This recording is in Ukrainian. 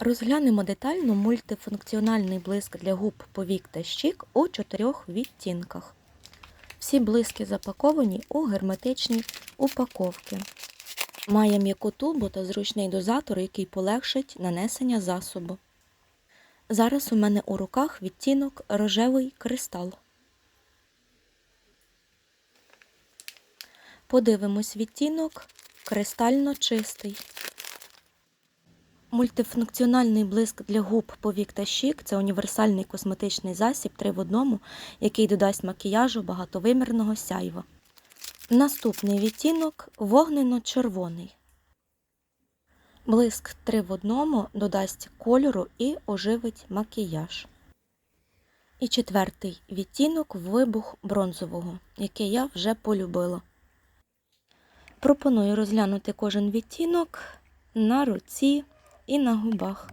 Розглянемо детально мультифункціональний блиск для губ повік та щік у чотирьох відтінках. Всі блиски запаковані у герметичні упаковки. Має м'яку тубу та зручний дозатор, який полегшить нанесення засобу. Зараз у мене у руках відтінок рожевий кристал. Подивимось відтінок кристально чистий. Мультифункціональний блиск для губ, повік та щік це універсальний косметичний засіб 3 в одному, який додасть макіяжу багатовимірного сяйва. Наступний відтінок вогнено-червоний. Блиск 3 в одному додасть кольору і оживить макіяж. І четвертий відтінок вибух бронзового, який я вже полюбила. Пропоную розглянути кожен відтінок на руці і на губах.